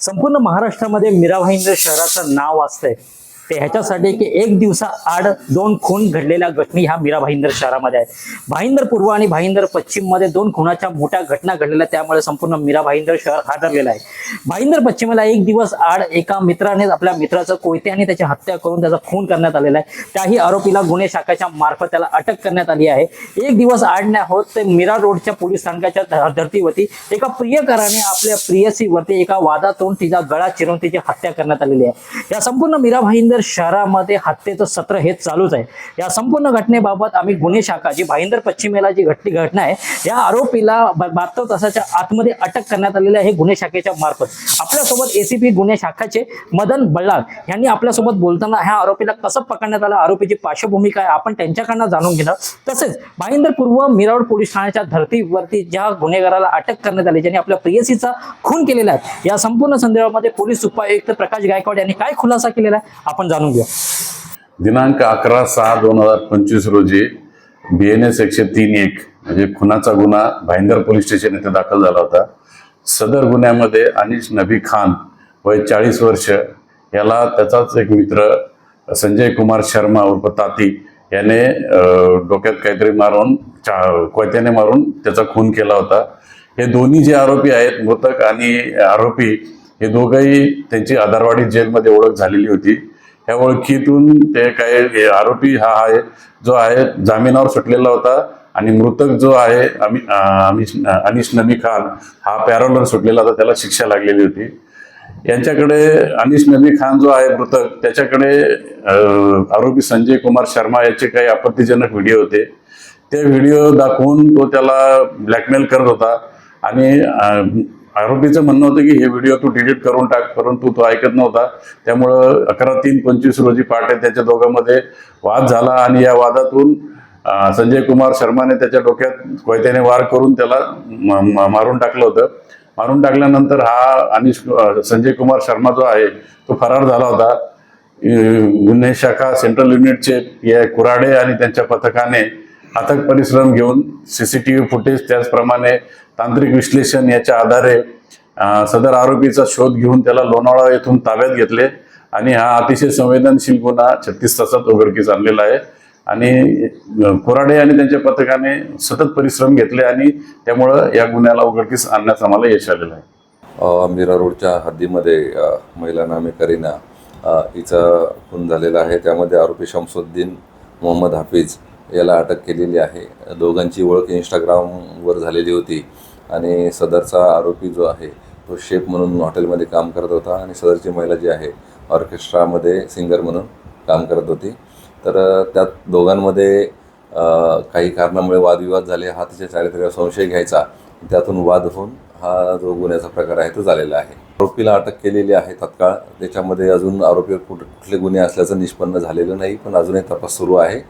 संपूर्ण महाराष्ट्रामध्ये मीरा भाईंदर शहराचं नाव वाचतंय ते ह्याच्यासाठी की एक दिवसा आड दोन खून घडलेल्या घटनी ह्या मीरा भाईंदर शहरामध्ये आहेत. भाईंदर पूर्व आणि भाईंदर पश्चिममध्ये दोन खुनाच्या मोठ्या घटना घडलेल्या त्यामुळे संपूर्ण मीरा भाईंदर शहर हादरलेलं आहे. भाईंदर पश्चिमेला एक दिवस आड एका मित्राने आपल्या मित्राचं कोयत्याने त्याची हत्या करून त्याचा खून करण्यात आलेला आहे. त्याही आरोपीला गुन्हे शाखेच्या मार्फत त्याला अटक करण्यात आली आहे. एक दिवस आड नाही होत ते मीरा रोडच्या पोलीस स्थानकाच्या धर्तीवरती एका प्रियकराने आपल्या प्रियसीवरती एका वादातून तिचा गळा चिरून तिची हत्या करण्यात आलेली आहे. या संपूर्ण मीरा भाईंदर शहरामध्ये हत्येचं सत्र हे चालूच आहे. या संपूर्ण घटनेबाबत आम्ही गुन्हे शाखा जी भाईंदर पश्चिमेला जी घटली घटना आहे या आरोपीला बहात्तर तासाच्या आतमध्ये अटक करण्यात आलेली आहे गुन्हे शाखेच्या मार्फत. आपल्यासोबत एसीपी गुन्हे शाखाचे मदन बल्लाळ यांनी आपल्यासोबत बोलताना ह्या आरोपीला कसं पकडण्यात आलं आरोपीची पार्श्वभूमी काय आपण त्यांच्याकडनं जाणून घेणार. तसेच भाईंदर पूर्व मिरावड पोलीस ठाण्याच्या धर्तीवरती ज्या गुन्हेगाराला अटक करण्यात आली ज्यांनी आपल्या प्रियसीचा खून केलेला आहे या संपूर्ण संदर्भामध्ये पोलीस उपायुक्त प्रकाश गायकवाड यांनी काय खुलासा केलेला आहे आपण जाणून घेऊ दिनांक अकरा सहा दोन हजार पंचवीस रोजी बी एन एस एकशे तीन एक म्हणजे खुनाचा गुन्हा भाईंदर पोलीस स्टेशन येथे दाखल झाला होता. सदर गुन्ह्यामध्ये अनिश नबी खान वय चाळीस वर्ष याला त्याचाच एक मित्र संजय कुमार शर्मा उर्फ ताती याने डोक्यात काहीतरी मारून चा कोयत्याने मारून त्याचा खून केला होता. हे दोन्ही जे आरोपी आहेत मृतक आणि आरोपी हे दोघंही त्यांची आधारवाडी जेलमध्ये ओळख झालेली होती. ह्या ओळखीतून ते काय आरोपी हा आहे जो आहे जामिनावर सुटलेला होता आणि मृतक जो आहे अमि अमिश अनिश नबी खान हा पॅरोलर सुटलेला होता त्याला शिक्षा लागलेली होती. यांच्याकडे अनिश नबी खान जो आहे मृतक त्याच्याकडे आरोपी संजय कुमार शर्मा याचे काही आपत्तीजनक व्हिडिओ होते. ते व्हिडिओ दाखवून तो त्याला ब्लॅकमेल करत होता आणि आरोपीचं म्हणणं होतं की हे व्हिडिओ तू डिलीट करून टाक परंतु तो ऐकत नव्हता. त्यामुळं अकरा तीन पंचवीस रोजी पहाटे त्याच्या दोघांमध्ये वाद झाला आणि या वादातून संजय कुमार शर्माने त्याच्या डोक्यात कोयत्याने वार करून त्याला मारून टाकलं होतं. मारून टाकल्यानंतर हा अनिश संजय कुमार शर्मा जो आहे तो फरार झाला होता. गुन्हे शाखा सेंट्रल युनिटचे या कुराडे आणि त्यांच्या पथकाने अथक परिश्रम घेऊन C C T V footage त्याचप्रमाणे तांत्रिक विश्लेषण याच्या आधारे सदर आरोपीचा शोध घेऊन त्याला लोणावळा येथून ताब्यात घेतले आणि हा अतिशय संवेदनशील गुन्हा छत्तीस तासात उघडकीस आणलेला आहे. आणि कोराडे कुराडे आणि त्यांच्या पथकाने सतत परिश्रम घेतले आणि त्यामुळं या गुन्ह्याला उघडकीस आणण्यास आम्हाला यश आलेलं आहे. मीरा रोडच्या हद्दीमध्ये महिलांना महिला नामे करीना हिचा खून झालेला आहे. त्यामध्ये आरोपी शमसुद्दीन मोहम्मद हाफिज याला अटक केलेली आहे. दोघांची ओळख इंस्टाग्रामवर झालेली होती आणि सदरचा आरोपी जो आहे तो शेफ म्हणून हॉटेलमध्ये काम करत होता आणि सदरची महिला जी आहे ऑर्केस्ट्रामध्ये सिंगर म्हणून काम करत होती. तर त्यात दोघांमध्ये काही कारणामुळे वादविवाद झाले हा तिच्या चारित्र्यावर संशय घ्यायचा. त्यातून वाद होऊन हा जो गुन्ह्याचा प्रकार आहे तो झालेला आहे. आरोपीला अटक केलेली आहे तत्काळ. त्याच्यामध्ये अजून आरोपीवर कुठ कुठले गुन्हे असल्याचं निष्पन्न झालेलं नाही पण अजूनही तपास सुरू आहे.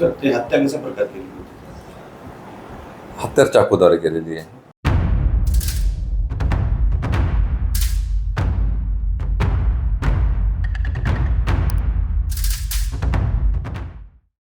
ते हत्या प्रकार केली हत्यार चाकूद्वारे केलेली आहे.